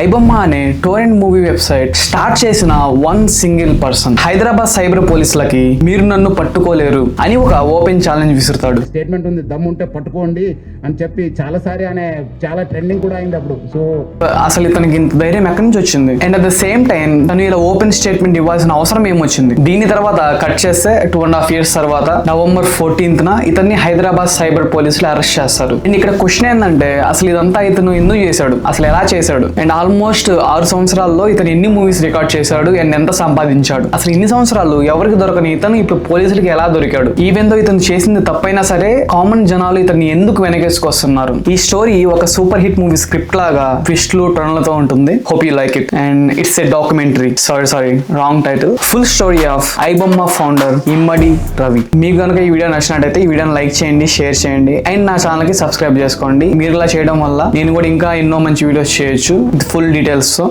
ఐబొమ్మ అనే torrent movie website start చేసిన one single person. Hyderabad cyber పోలీసులకి మీరు నన్ను పట్టుకోలేరు అని ఒక ఓపెన్ ఛాలెంజ్ విసురుతాడు. స్టేట్మెంట్ ఉంది దమ్ము ఉంటే పట్టుకోండి అని చెప్పి చాలాసారి ఆయన చాలా ట్రెండింగ్ కూడా అయింది అప్పుడు. సో అసలు ఇతనికి ఇంత ధైర్యం ఎక్కడి నుంచి వచ్చింది? And at the same time తను ఇలా ఓపెన్ స్టేట్మెంట్ ఇవ్వాల్సిన అవసరం ఏమొచ్చింది? దీని తర్వాత కట్ చేస్తే టూ అండ్ హాఫ్ ఇయర్స్ తర్వాత నవంబర్ ఫోర్టీన్త్ న ఇతన్ని హైదరాబాద్ సైబర్ పోలీసులు అరెస్ట్ చేస్తారు. అండ్ ఇక్కడ క్వశ్చన్ ఏంటంటే అసలు ఇదంతా ఇతను ఎందుకు చేశాడు? అసలు ఎలా చేశాడు? అండ్ ఆల్మోస్ట్ ఆరు సంవత్సరాల్లో ఇతను ఎన్ని మూవీస్ రికార్డ్ చేశాడు అండ్ ఎంత సంపాదించాడు అసలు ఇన్ని సంవత్సరాలు ఎవరికి దొరకని ఇతను ఇప్పుడు పోలీసులకి ఎలా దొరికాడు ఈవెన్ దో ఇతను చేసింది తప్పైనా సరే కామన్ జనాలు ఇతన్ని ఎందుకు వెనకేసుకొస్తున్నారు? ఈ స్టోరీ ఒక సూపర్ హిట్ మూవీ స్క్రిప్ట్ లాగా ట్విస్ట్లు టర్న్లతో ఉంటుంది. Hope you like it and it's a documentary sorry sorry wrong title full story of iBomma founder Immadi Ravi మీకు కనుక ఈ వీడియో నచ్చినట్టయితే ఈ వీడియోని లైక్ చేయండి షేర్ చేయండి. అండ్ నా ఛానల్కి సబ్స్క్రైబ్ చేసుకోండి. మీరు ఇలా చేయడం వల్ల నేను కూడా ఇంకా ఎన్నో మంచి వీడియోస్ చేయొచ్చు. ఫుల్ డీటెయిల్స్తో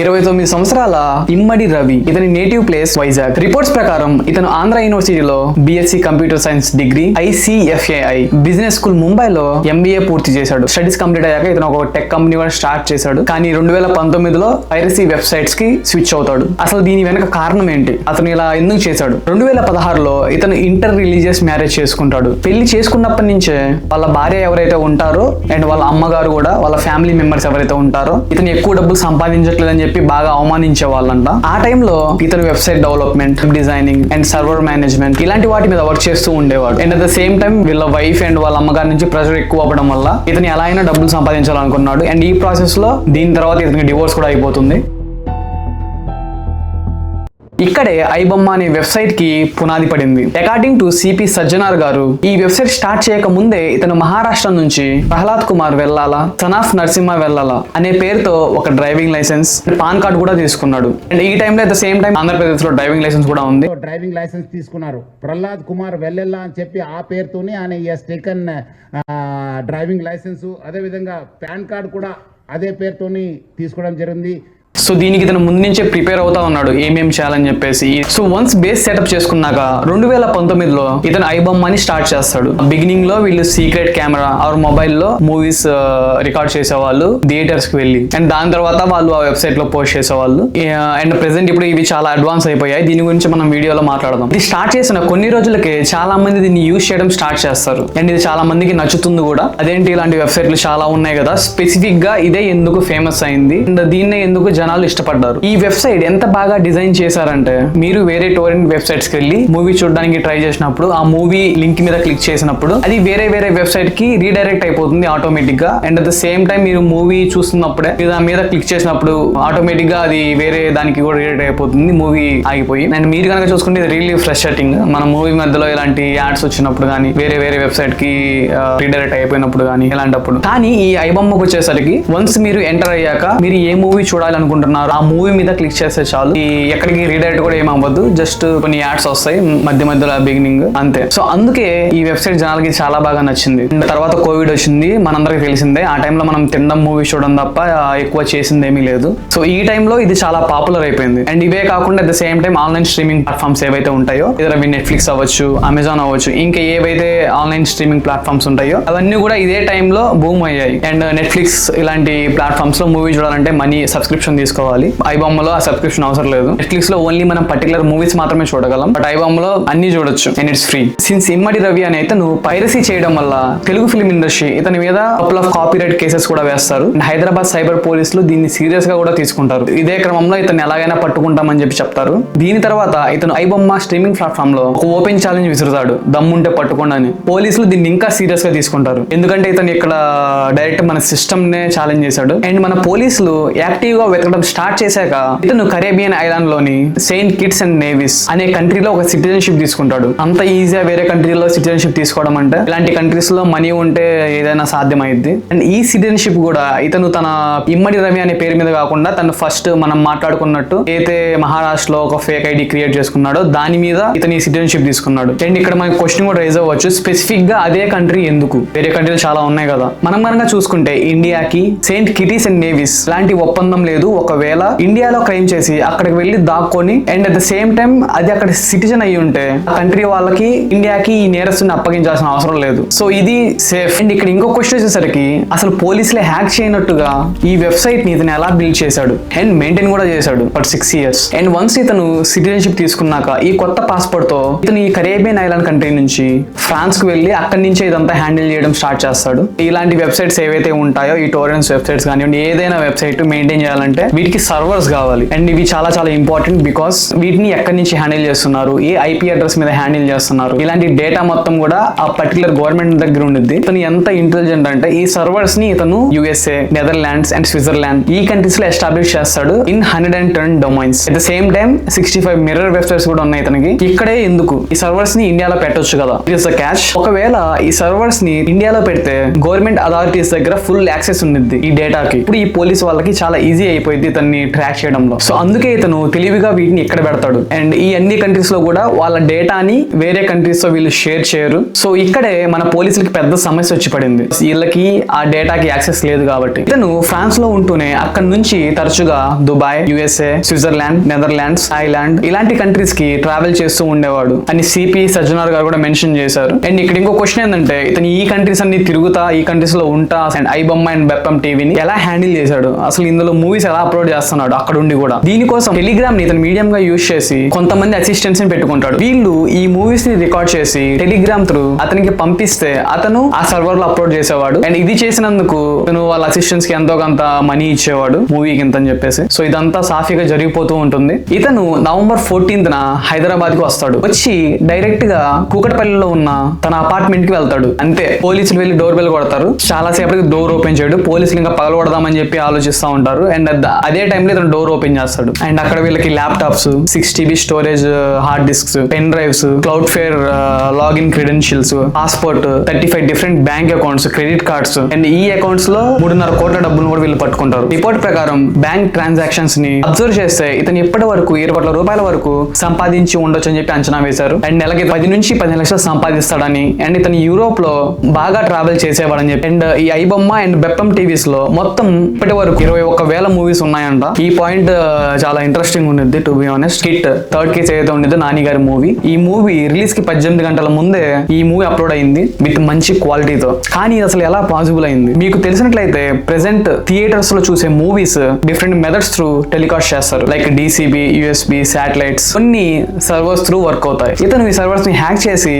ఇరవై తొమ్మిది సంవత్సరాల ఇమ్మడి రవి. ఇతని నేటివ్ ప్లేస్ వైజాగ్. రిపోర్ట్స్ ప్రకారం ఇతను ఆంధ్ర యూనివర్సిటీలో BSc computer science degree ICFAI business school ముంబైలో ఎంబీఏ పూర్తి చేశాడు. స్టడీస్ కంప్లీట్ అయ్యాక ఇతను ఒక టెక్ కంపెనీ కూడా స్టార్ట్ చేశాడు. కానీ రెండు వేల పంతొమ్మిదిలో పైరసీ వెబ్సైట్స్కి స్విచ్ అవుతాడు. అసలు దీని వెనక కారణం ఏంటి? అతను ఇలా ఎందుకు చేశాడు? రెండు వేల పదహారులో ఇతను ఇంటర్ రిలీజియస్ మ్యారేజ్ చేసుకుంటాడు. పెళ్ళి చేసుకున్నప్పటి నుంచే వాళ్ళ భార్య ఎవరైతే ఉంటారో అండ్ వాళ్ళ అమ్మగారు కూడా వాళ్ళ ఫ్యామిలీ మెంబర్స్ ఎవరైతే ఉంటారో ఇతను ఎక్కువ డబ్బులు సంపాదించట్లేదని చెప్పి బాగా అవమానించే వాళ్ళంట ఆ టైంలో ఇతను website development designing and server management ఇలాంటి వాటి మీద వర్క్ చేస్తూ ఉండేవాడు. And at the same time వీళ్ళ వైఫ్ అండ్ వాళ్ళ అమ్మగారి నుంచి ప్రెషర్ ఎక్కువ అవ్వడం వల్ల ఇతను ఎలా అయినా డబ్బులు సంపాదించాలనుకున్నాడు. అండ్ ఈ ప్రాసెస్లో దీని తర్వాత ఇతనికి డివోర్స్ కూడా అయిపోతుంది. ఇక్కడే ఐబొమ్మ అనే వెబ్సైట్కి పునాది పడింది. అకార్డింగ్ టు సిపి సజ్జనార్ గారు ఈ వెబ్సైట్ స్టార్ట్ చేయక ముందే ఇతను మహారాష్ట్ర నుంచి ప్రహ్లాద్ కుమార్ వెళ్ళాలా సనాఫ్ నరసింహ వెళ్ళాలా అనే పేరుతో ఒక డ్రైవింగ్ లైసెన్స్ పాన్ కార్డు కూడా తీసుకున్నాడు. అండ్ ఈ టైంలో అట్ ద సేమ్ టైం ఆంధ్రప్రదేశ్లో డ్రైవింగ్ లైసెన్స్ కూడా ఉంది. డ్రైవింగ్ లైసెన్స్ తీసుకున్నారు. ప్రహ్లాద్ కుమార్ వెళ్ళెల్లా అని చెప్పి ఆ పేరుతోనే ఆయన ఎస్ టేకన్ డ్రైవింగ్ లైసెన్స్ అదేవిధంగా పాన్ కార్డ్ కూడా అదే పేరుతోని తీసుకోవడం జరిగింది. సో దీనికి ఇతను ముందు నుంచే ప్రిపేర్ అవుతా ఉన్నాడు ఏమేం చేయాలని చెప్పేసి. సో వన్స్ బేస్ సెటప్ చేసుకున్నాక రెండు వేల పంతొమ్మిదిలో ఇతను ఐబొమ్మ అని స్టార్ట్ చేస్తాడు. బిగినింగ్లో వీళ్ళు సీక్రెట్ కెమెరా ఆర్ మొబైల్లో మూవీస్ రికార్డ్ చేసేవాళ్ళు థియేటర్స్కి వెళ్ళి. అండ్ దాని తర్వాత వాళ్ళు ఆ వెబ్సైట్లో పోస్ట్ చేసేవాళ్ళు. అండ్ ప్రెసెంట్ ఇప్పుడు ఇవి చాలా అడ్వాన్స్ అయిపోయాయి. దీని గురించి మనం వీడియోలో మాట్లాడదాం. ఇది స్టార్ట్ చేసిన కొన్ని రోజులకే చాలా మంది దీన్ని యూజ్ చేయడం స్టార్ట్ చేస్తారు. అండ్ ఇది చాలా మందికి నచ్చుతుంది కూడా. అదేంటి ఇలాంటి వెబ్సైట్లు చాలా ఉన్నాయి కదా. స్పెసిఫిక్గా ఇదే ఎందుకు ఫేమస్ అయింది? అండ్ దీన్నే ఎందుకు జనాలు ఇష్టపడ్డారు. ఈ వెబ్సైట్ ఎంత బాగా డిజైన్ చేశారంటే మీరు వేరే టోరెంట్ వెబ్సైట్స్కి వెళ్ళి మూవీ చూడడానికి ట్రై చేసినప్పుడు ఆ మూవీ లింక్ మీద క్లిక్ చేసినప్పుడు అది వేరే వేరే వెబ్సైట్కి రీడైరెక్ట్ అయిపోతుంది ఆటోమేటిక్గా and at the same time మీరు మూవీ చూస్తున్నప్పుడే మీరు దాని మీద క్లిక్ చేసినప్పుడు ఆటోమేటిక్గా అది వేరే దానికి కూడా రీడైరెక్ట్ అయిపోతుంది మూవీ ఆగిపోయి. అండ్ మీరు కనుక చూసుకుంటే ఇది రియల్లీ ఫ్రెషింగ్ మన మూవీ మధ్యలో ఇలాంటి యాడ్స్ వచ్చినప్పుడు కానీ వేరే వేరే వెబ్సైట్కి రీడైరెక్ట్ అయిపోయినప్పుడు కానీ ఇలాంటప్పుడు. కానీ ఈ ఐబొమ్మకు వచ్చేసరికి వన్స్ మీరు ఎంటర్ అయ్యాక మీరు ఏ మూవీ చూడాలనుకుంటున్నారు ఆ మూవీ మీద క్లిక్ చేస్తే చాలు. ఈ ఎక్కడికి రీడైరెక్ట్ కూడా ఏమవ్వద్దు జస్ట్ కొన్ని యాడ్స్ వస్తాయి. మధ్య మధ్యలో బిగినింగ్ అంతే. సో అందుకే ఈ వెబ్సైట్ జనాలకి చాలా బాగా నచ్చింది. తర్వాత కోవిడ్ వచ్చింది. మనందరికి తెలిసిందే. ఆ టైంలో మనం తినడం మూవీ చూడడం తప్ప ఎక్కువ చేసింది ఏమీ లేదు. సో ఈ టైంలో ఇది చాలా పాపులర్ అయిపోయింది. అండ్ ఇవే కాకుండా at the same time online streaming platforms ఏవైతే ఉంటాయో ఇతర నెట్ఫ్లిక్స్ అవ్వచ్చు అమెజాన్ అవ్వచ్చు ఇంకా ఏవైతే ఆన్లైన్ స్ట్రీమింగ్ ప్లాట్ఫామ్స్ ఉంటాయో అవన్నీ కూడా ఇదే టైంలో బూమ్ అయ్యాయి. అండ్ నెట్ఫ్లిక్స్ ఇలాంటి ప్లాట్ఫామ్స్లో మూవీ చూడాలంటే మనీ సబ్స్క్రిప్షన్ తీసుకోవాలి. ఐబామ్లో ఆ సబ్స్క్రిప్షన్ అవసరం లేదు. నెట్ఫ్లిక్స్లో ఓన్లీ మనం పర్టికులర్ మూవీస్ మాత్రమే చూడగలం. బట్ ఐబామ్లో అన్ని చూడొచ్చు. And it's free since Immadi Ravi అనే ఇతను పైరసీ చేయడం వల్ల తెలుగు ఫిల్మ్ ఇండస్ట్రీ ఇతని మీద కపుల్ ఆఫ్ కాపీరైట్ కేసెస్ కూడా వేస్తారు. అండ్ హైదరాబాద్ సైబర్ పోలీసులు దీన్ని సీరియస్గా కూడా తీసుకుంటారు. ఇదే క్రమంలో ఇతను ఎలాగైనా పట్టుకుంటామని చెప్పి చెప్తారు. దీని తర్వాత ఇతను ఐబొమ్మ స్ట్రీమింగ్ ప్లాట్ఫామ్లో ఒక ఓపెన్ ఛాలెంజ్ విసురుతాడు. దమ్ముంటే పట్టుకోండి అని. పోలీసులు దీన్ని ఇంకా సీరియస్గా తీసుకుంటారు. ఎందుకంటే ఇతను ఇక్కడ డైరెక్ట్ మన సిస్టమ్ నే ఛాలెంజ్ చేశాడు. అండ్ మన పోలీసులు యాక్టివ్గా వెతకడం స్టార్ట్ చేశాక ఇతను కరేబియన్ ఐలాండ్లోని సెయింట్ కిట్స్ అండ్ నేవిస్ అనే కంట్రీలో ఒక సిటిజన్షిప్ తీసుకుంటాడు. అంత ఈజీగా వేరే కంట్రీలో సిటిజన్షిప్ తీసుకోవడం అంటే ఇలాంటి కంట్రీస్లో మనీ ఉంటే ఏదైనా సాధ్యమైద్ది. అండ్ ఈ సిటిజన్షిప్ కూడా ఇతను తన ఇమ్మడి రవి అనే పేరు మీద కాకుండా తను ఫస్ట్ మనం మాట్లాడుకున్నట్టు అయితే మహారాష్ట్రలో ఒక ఫేక్ ఐడి క్రియేట్ చేసుకున్నాడో దాని మీద ఇతని సిటిజన్షిప్ తీసుకున్నాడు. అండ్ ఇక్కడ మనకి క్వశ్చన్ కూడా రైజ్ అవ్వచ్చు. స్పెసిఫిక్గా అదే కంట్రీ ఎందుకు? వేరే కంట్రీలు చాలా ఉన్నాయి కదా. మనం కనుక చూసుకుంటే ఇండియాకి సెయింట్ కిటీస్ అండ్ నేవీస్ లాంటి ఒప్పందం లేదు. ఒక ఒకవేళ ఇండియాలో క్రైమ్ చేసి అక్కడికి వెళ్ళి దాక్కొని and at the same time అది అక్కడ సిటిజన్ అయి ఉంటే ఆ కంట్రీ వాళ్ళకి ఇండియాకి ఈ నేరస్తుని అప్పగించాల్సిన అవసరం లేదు. సో ఇది సేఫ్ అండ్ ఇక్కడ ఇంకో క్వశ్చన్ వచ్చేసరికి అసలు పోలీసులే హ్యాక్ చేయనట్టుగా ఈ వెబ్సైట్ని ఇతను ఎలా బిల్డ్ చేశాడు? అండ్ మెయింటైన్ కూడా చేశాడు for six years and once ఇతను సిటిజన్షిప్ తీసుకున్నాక ఈ కొత్త పాస్పోర్ట్తో ఇతను ఈ కరేబియన్ ఐలాండ్ కంట్రీ నుంచి ఫ్రాన్స్కు వెళ్ళి అక్కడి నుంచే ఇదంతా హ్యాండిల్ చేయడం స్టార్ట్ చేస్తాడు. ఇలాంటి వెబ్సైట్స్ ఏవైతే ఉంటాయో ఈ టోరెన్స్ వెబ్సైట్స్ కానివ్వండి ఏదైనా వెబ్సైట్ మెయింటైన్ చేయాలంటే వీటికి సర్వర్స్ కావాలి. అండ్ ఇవి చాలా చాలా ఇంపార్టెంట్ బికాస్ వీటిని ఎక్కడి నుంచి హ్యాండిల్ చేస్తున్నారు? ఏ ఐపీ అడ్రస్ మీద హ్యాండిల్ చేస్తున్నారు? ఇలాంటి డేటా మొత్తం కూడా ఆ పర్టికులర్ గవర్నమెంట్ దగ్గర ఉండిద్ది. ఇతను ఎంత ఇంటెలిజెంట్ అంటే ఈ సర్వర్స్ని ఇతను యుఎస్ఏ నెదర్లాండ్స్ అండ్ స్విట్జర్లాండ్ ఈ కంట్రీస్లో ఎస్టాబ్లిష్ చేస్తాడు in hundred and ten domains at the same time sixty five mirror websites కూడా ఉన్నాయి ఇతనికి. ఇక్కడే ఎందుకు? ఈ సర్వర్స్ని ఇండియాలో పెట్టొచ్చు కదా. ఇట్స్ ద క్యాష్ ఒకవేళ ఈ సర్వర్స్ని ఇండియాలో పెడితే గవర్నమెంట్ అథారిటీస్ దగ్గర ఫుల్ యాక్సెస్ ఉండిద్ది ఈ డేటాకి ఇప్పుడు ఈ పోలీస్ వాళ్ళకి చాలా ఈజీ అయిపోయింది ఇతన్ని ట్రాక్ చేయడంలో. సో అందుకే ఇతను తెలివిగా వీటిని ఇక్కడ పెడతాడు? అండ్ ఈ అన్ని కంట్రీస్లో కూడా వాళ్ళ డేటాని వేరే కంట్రీస్తో వీళ్ళు షేర్ చేయరు. సో ఇక్కడే మన పోలీసులకి పెద్ద సమస్య వచ్చి పడింది. వీళ్ళకి ఆ డేటాకి యాక్సెస్ లేదు కాబట్టి. ఇతను ఫ్రాన్స్లో ఉంటూనే అక్కడ నుంచి తరచుగా Dubai USA Switzerland Netherlands island ఇలాంటి కంట్రీస్కి ట్రావెల్ చేస్తూ ఉండేవాడు. అని సిపి సజ్జనార్ గారు కూడా మెన్షన్ చేశారు. అండ్ ఇక్కడ ఇంకో క్వశ్చన్ ఏంటంటే ఇతను ఈ కంట్రీస్ అన్ని తిరుగుతా ఈ కంట్రీస్లో ఉంటా అండ్ ఐబొమ్మ అండ్ బెప్పం టీవీని ఎలా హ్యాండిల్ చేశాడు? అసలు ఇందులో మూవీస్ ఎలా అప్లోడ్ చేస్తున్నాడు అక్కడ ఉండి కూడా. దీనికోసం టెలిగ్రామ్ని ఇతను మీడియం గా యూజ్ చేసి కొంతమంది అసిస్టెంట్స్ని పెట్టుకుంటాడు. వీళ్ళు ఈ మూవీస్ని రికార్డ్ చేసి టెలిగ్రామ్ త్రూ అతనికి పంపిస్తే అతను ఆ సర్వర్లో అప్లోడ్ చేసేవాడు. అండ్ ఇది చేసినందుకు ఇతను వాళ్ళ అసిస్టెంట్స్కి ఎంతో కొంత మనీ ఇచ్చేవాడు మూవీకి ఇంత అని చెప్పేసి. సో ఇదంతా సాఫీగా జరిగిపోతూ ఉంటుంది. ఇతను నవంబర్ ఫోర్టీన్త్ న హైదరాబాద్కి వస్తాడు. వచ్చి డైరెక్ట్గా కూకటపల్లిలో ఉన్న తన అపార్ట్మెంట్కి వెళ్తాడు. అంతే. పోలీసులు వెళ్ళి డోర్ బెల్ కొడతారు. చాలా సేపటికి డోర్ ఓపెన్ చేయడు. పోలీసులు ఇంకా పగలగొడదామని చెప్పి ఆలోచిస్తూ ఉంటారు. అండ్ అదే టైంలో ఇతను డోర్ ఓపెన్ చేస్తాడు. అండ్ అక్కడ వీళ్ళకి laptops six TB storage hard disks pen drives cloud fair login credentials passport thirty five different bank accounts credit cards and ఈ అకౌంట్స్లో మూడున్నర కోట్ల డబ్బులు కూడా వీళ్ళు పట్టుకుంటారు. రిపోర్ట్ ప్రకారం బ్యాంక్ ట్రాన్సాక్షన్స్ని అబ్జర్వ్ చేస్తే ఇతను ఇప్పటి వరకు ఇరవై కోట్ల రూపాయల వరకు సంపాదించి ఉండొచ్చు అని చెప్పి అంచనా వేశారు. అండ్ నెలకి పది నుంచి పదిహేను లక్షలు సంపాదిస్తాడని. అండ్ ఇతను యూరోప్లో బాగా ట్రావెల్ చేసేవాడని చెప్పి. అండ్ ఈ ఐబొమ్మ అండ్ బెప్పం టీవీస్లో మొత్తం ఇప్పటి వరకు ఇరవై ఒక్క వేల మూవీస్ ఉన్నాయంట. ఈ పాయింట్ చాలా ఇంట్రెస్టింగ్ ఉండిద్ది to be honest hit third case ఏదైతే ఉండేదో నాని గారి మూవీ ఈ మూవీ రిలీజ్కి పద్దెనిమిది గంటల ముందే ఈ మూవీ అప్లోడ్ అయింది విత్ మంచి క్వాలిటీతో కానీ అసలు ఎలా పాసిబుల్ అయింది? మీకు తెలిసినట్లయితే ప్రెసెంట్ థియేటర్స్లో చూసే movies different methods through telecast చేస్తారు. లైక్ డీసీబీ యూఎస్బి శాటిలైట్స్ కొన్ని సర్వర్స్ త్రూ వర్క్ అవుతాయి. ఇతను ఈ సర్వర్స్ని హ్యాక్ చేసి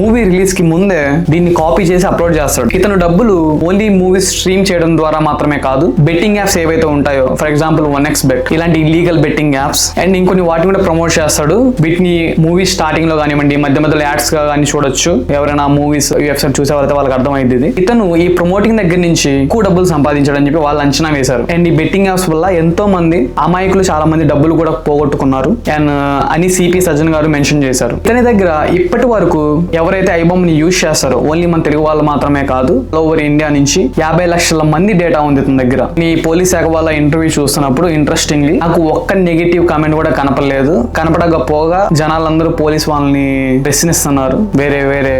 మూవీ రిలీజ్కి ముందే దీన్ని కాపీ చేసి అప్లోడ్ చేస్తాడు. ఇతను డబ్బులు ఓన్లీ మూవీస్ స్ట్రీమ్ చేయడం ద్వారా మాత్రమే కాదు బెట్టింగ్ యాప్స్ ఏవైతే ఉంటాయో for example one X bet ఇలాంటి ఇల్లీగల్ బెట్టింగ్ యాప్స్ అండ్ ఇంకొన్ని వాటిని కూడా ప్రమోట్ చేస్తాడు. వీటిని మూవీ స్టార్టింగ్లో కానివ్వండి మధ్య మధ్యలో యాడ్స్గా కానీ చూడొచ్చు. ఎవరైనా మూవీస్ వెబ్సైట్ చూసే వాళ్ళకి అర్థమైంది ఇది. ఇతను ఈ ప్రమోటింగ్ దగ్గర నుంచి ఎక్కువ డబ్బులు సంపాదించాడని చెప్పి వాళ్ళు అంచనా వేశారు. అండ్ ఈ బెట్టింగ్ యాప్స్ వల్ల ఎంతో మంది అమాయకులు చాలా మంది డబ్బులు కూడా పోగొట్టుకున్నారు. అండ్ uh, అని సిపి సజ్జన్ గారు మెన్షన్ చేశారు. ఇతని దగ్గర ఇప్పటి వరకు ఎవరైతే ఐబమ్ని యూజ్ చేస్తారో ఓన్లీ మన తెలుగు వాళ్ళు మాత్రమే కాదు ఓవర్ ఇండియా నుంచి యాభై లక్షల మంది డేటా ఉంది ఇతని దగ్గర. ఈ పోలీస్ శాఖ వాళ్ళ ఇంటర్వ్యూ చూస్తున్నప్పుడు ఇంట్రెస్టింగ్లీ నాకు ఒక్క నెగిటివ్ కామెంట్ కూడా కనపడలేదు. కనపడకపోగా జనాలందరూ పోలీస్ వాళ్ళని ప్రశ్నిస్తున్నారు వేరే వేరే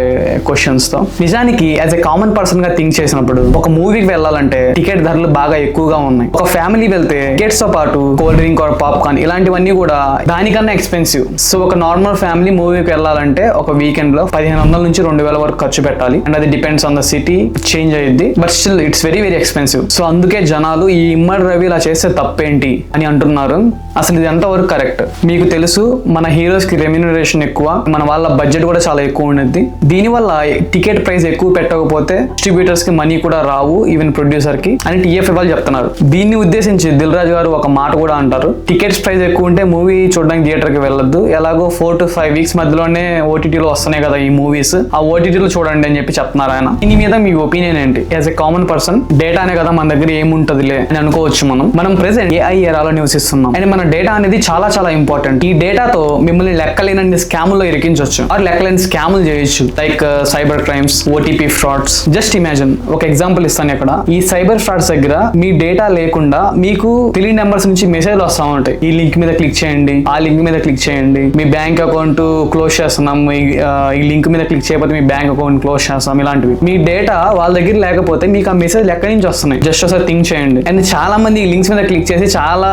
క్వశ్చన్స్తో. నిజానికి యాజ్ ఎ కామన్ పర్సన్గా థింక్ చేసినప్పుడు ఒక మూవీకి వెళ్ళాలంటే టికెట్ ధరలు బాగా ఎక్కువగా ఉన్నాయి. ఒక ఫ్యామిలీ వెళ్తే టికెట్స్తో పాటు కోల్డ్ డ్రింక్ ఆర్ పాప్కార్న్ ఇలాంటివన్నీ కూడా దానికన్నా ఎక్స్పెన్సివ్ సో ఒక నార్మల్ ఫ్యామిలీ మూవీకి వెళ్ళాలంటే ఒక వీకెండ్లో పదిహేను వందల నుంచి రెండు వేల వరకు ఖర్చు పెట్టాలి. అండ్ అది depends on the city change అయ్యింది but still it's very very expensive so అందుకే జనాలు ఈ ఇమ్మడి రవి ఇలా చేస్తే తప్పేంటి అని అంటున్నారు. అసలు ఇది ఎంతవరకు కరెక్ట్? మీకు తెలుసు మన హీరోస్కి రెమ్యూనరేషన్ ఎక్కువ మన వాళ్ళ బడ్జెట్ కూడా చాలా ఎక్కువ ఉండేది దీనివల్ల టికెట్ ప్రైస్ ఎక్కువ పెట్టకపోతే డిస్ట్రిబ్యూటర్స్కి మనీ కూడా రావు ఈవెన్ ప్రొడ్యూసర్కి అని టీఎఫ్ వాళ్ళు చెప్తున్నారు. దీన్ని ఉద్దేశించి దిల్ రాజు గారు ఒక మాట కూడా అంటారు. టికెట్స్ ప్రైస్ ఎక్కువ ఉంటే మూవీ చూడడానికి థియేటర్కి వెళ్ళొద్దు. ఎలాగో ఫోర్ టు ఫైవ్ వీక్స్ మధ్యలోనే ఓటీటీలో వస్తున్నాయి కదా ఈ మూవీస్. ఆ ఓటీటీలో చూడండి అని చెప్పి చెప్తున్నారు ఆయన. దీని మీద మీ ఒపీనియన్ ఏంటి? As a common person data అనే కదా మన దగ్గర ఏముంటదిలే అని అనుకోవచ్చు మనం. మనం ప్రెసెంట్ ఏఐ ఎరాలో నివసిస్తున్నాం అండ్ మన డేటా అనేది చాలా చాలా ఇంపార్టెంట్ ఈ డేటాతో మిమ్మల్ని లెక్కలేనన్ని స్కాముల్లో ఇరికించవచ్చు ఆర్ లెక్కలేని స్కాములు చేయొచ్చు. Like cyber crimes OTP frauds just imagine ఒక ఎగ్జాంపుల్ ఇస్తాను ఇక్కడ. ఈ సైబర్ ఫ్రాడ్స్ దగ్గర మీ డేటా లేకుండా మీకు తెలియని నెంబర్స్ నుంచి మెసేజ్ వస్తా ఉంటాయి. ఈ లింక్ మీద క్లిక్ చేయండి. ఆ లింక్ మీద క్లిక్ చేయండి. మీ బ్యాంక్ అకౌంట్ క్లోజ్ చేస్తున్నాం. ఈ- ఈ లింక్ మీద క్లిక్ చేయకపోతే మీ బ్యాంక్ అకౌంట్ క్లోజ్ చేస్తాం. ఇలాంటివి. మీ డేటా వాళ్ళ దగ్గర లేకపోతే మీకు ఆ మెసేజ్ ఎక్కడి నుంచి వస్తున్నాయి. జస్ట్ ఒకసారి థింక్ చేయండి. అండ్ చాలా మంది ఈ లింక్స్ మీద క్లిక్ క్లిక్ చేసి చాలా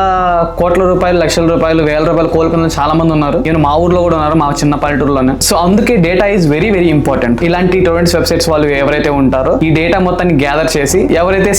కోట్ల రూపాయలు లక్షల రూపాయలు వేల రూపాయలు కోలుకున్న చాలా మంది ఉన్నారు. నేను మా ఊర్లో కూడా ఉన్నారు మా చిన్న పల్లెటూరులోనే. సో అందుకే data is very very important ఇలాంటి టోరెంట్స్ వెబ్సైట్స్ వాళ్ళు ఎవరైతే ఉంటారో ఈ డేటా మొత్తాన్ని గ్యాదర్ చేసి ఎవరైతే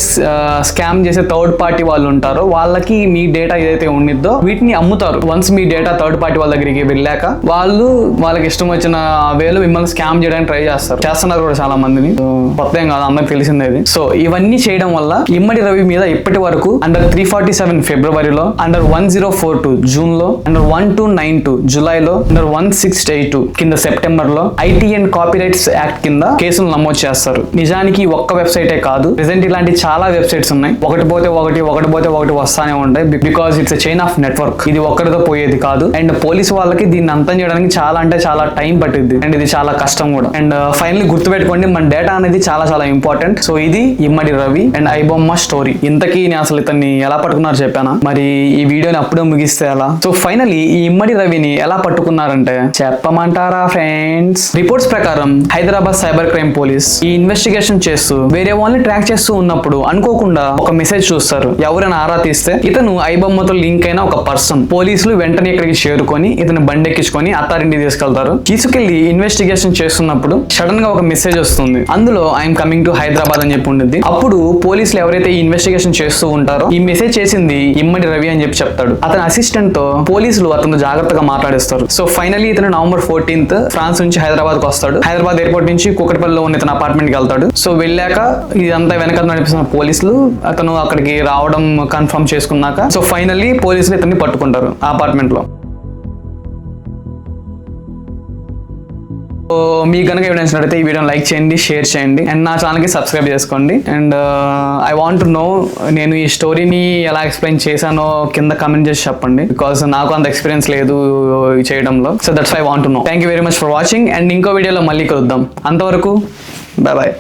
స్కామ్ చేసే థర్డ్ పార్టీ వాళ్ళు ఉంటారో వాళ్ళకి మీ డేటా ఏదైతే ఉండిద్దో వీటిని అమ్ముతారు. వన్స్ మీ డేటా థర్డ్ పార్టీ వాళ్ళ దగ్గరికి వెళ్ళాక వాళ్ళు వాళ్ళకి ఇష్టం వచ్చిన వేలు మిమ్మల్ని స్కామ్ చేయడానికి ట్రై చేస్తారు. చేస్తున్నారు కూడా చాలా మందిని. కొత్త ఏం కాదు అందరికి తెలిసిందే ఇది. సో ఇవన్నీ చేయడం వల్ల ఇమ్మడి రవి మీద ఇప్పటి వరకు అండర్ త్రీ ఫార్టీ సెవెన్ ఫిబ్రవరిలో under one zero four two జూన్లో under one two nine two జూలైలో under one six eight two కింద సెప్టెంబర్లో ఐటీ అండ్ కాపీరైట్స్ యాక్ట్ కింద కేసులు నమోదు చేస్తారు. నిజానికి ఒక్క వెబ్సైటే కాదు ప్రెసెంట్ ఇలాంటి చాలా వెబ్సైట్స్ ఉన్నాయి. ఒకటి పోతే ఒకటి ఒకటి పోతే ఒకటి వస్తానే ఉంటాయి because it's chain of network ఇది ఒక్కరితో పోయేది కాదు. అండ్ పోలీస్ వాళ్ళకి దీన్ని అంతం చేయడానికి చాలా అంటే చాలా టైం పట్టింది అండ్ ఇది చాలా కష్టం కూడా. అండ్ uh, ఫైనల్లీ గుర్తుపెట్టుకోండి మన డేటా అనేది చాలా చాలా ఇంపార్టెంట్ సో ఇది ఇమ్మడి రవి అండ్ ఐబొమ్మ స్టోరీ. ఇంతకీ నేను అసలు ఇతన్ని ఎలా పట్టుకున్నారు చెప్పానా? మరి ఈ వీడియోని అప్పుడే ముగిస్తే ఎలా? సో ఫైనలీ ఈ ఇమ్మడి రవిని ఎలా పట్టుకున్నారంటే చెప్పమంటారా ఫ్రెండ్స్ రిపోర్ట్స్ ప్రకారం హైదరాబాద్ సైబర్ క్రైమ్ పోలీస్ ఈ ఇన్వెస్టిగేషన్ చేస్తూ వేరే వాళ్ళని ట్రాక్ చేస్తూ ఉన్నప్పుడు అనుకోకుండా ఒక మెసేజ్ చూస్తారు. ఎవరైనా ఆరా తీస్తే ఇతను ఐబొమ్మతో లింక్ అయిన ఒక పర్సన్. పోలీసులు వెంటనే ఇక్కడికి చేరుకొని ఇతను బండెక్కించుకొని అత్తారింటికి తీసుకెళ్తారు. తీసుకెళ్ళి ఇన్వెస్టిగేషన్ చేస్తున్నప్పుడు సడన్గా ఒక మెసేజ్ వస్తుంది. అందులో ఐఎమ్ కమింగ్ టు హైదరాబాద్ అని చెప్పి ఉండింది అప్పుడు పోలీసులు ఎవరైతే ఈ ఇన్వెస్టిగేషన్ చేస్తూ ఉంటారో ఈ మెసేజ్ చేసింది ఇమ్మడి రవి అని చెప్పి చెప్తాడు. అతని అసిస్టెంట్తో పోలీసులు అతను జాగ్రత్తగా మాట్లాడిస్తారు. సో ఫైనలీ ఇతను నవంబర్ ఫోర్టీన్త్ ఫ్రాన్స్ నుంచి హైదరాబాద్కు వస్తాడు. హైదరాబాద్ ఎయిర్పోర్ట్ నుంచి కూకట్పల్లిలో ఉన్న ఇతను అపార్ట్మెంట్కి వెళ్తాడు. సో వెళ్ళాక ఇదంతా వెనక నడిపిస్తున్న పోలీసులు అతను అక్కడికి రావడం కన్ఫర్మ్ చేసుకున్నాక సో ఫైనల్లీ పోలీసులు ఇతన్ని పట్టుకుంటారు అపార్ట్మెంట్లో. మీకు కనుక ఎవిడెన్స్ నడితే ఈ వీడియోని లైక్ చేయండి షేర్ చేయండి. అండ్ నా ఛానల్కి సబ్స్క్రైబ్ చేసుకోండి. అండ్ ఐ వాంట్ నో నేను ఈ స్టోరీని ఎలా ఎక్స్ప్లెయిన్ చేశానో కింద కమెంట్ చేసి చెప్పండి. బికాస్ నాకు అంత ఎక్స్పీరియన్స్ లేదు చేయడంలో. So that's I want no thank you very much for watching and ఇంకో వీడియోలో మళ్ళీ కలుద్దాం. అంతవరకు బాయ్ బాయ్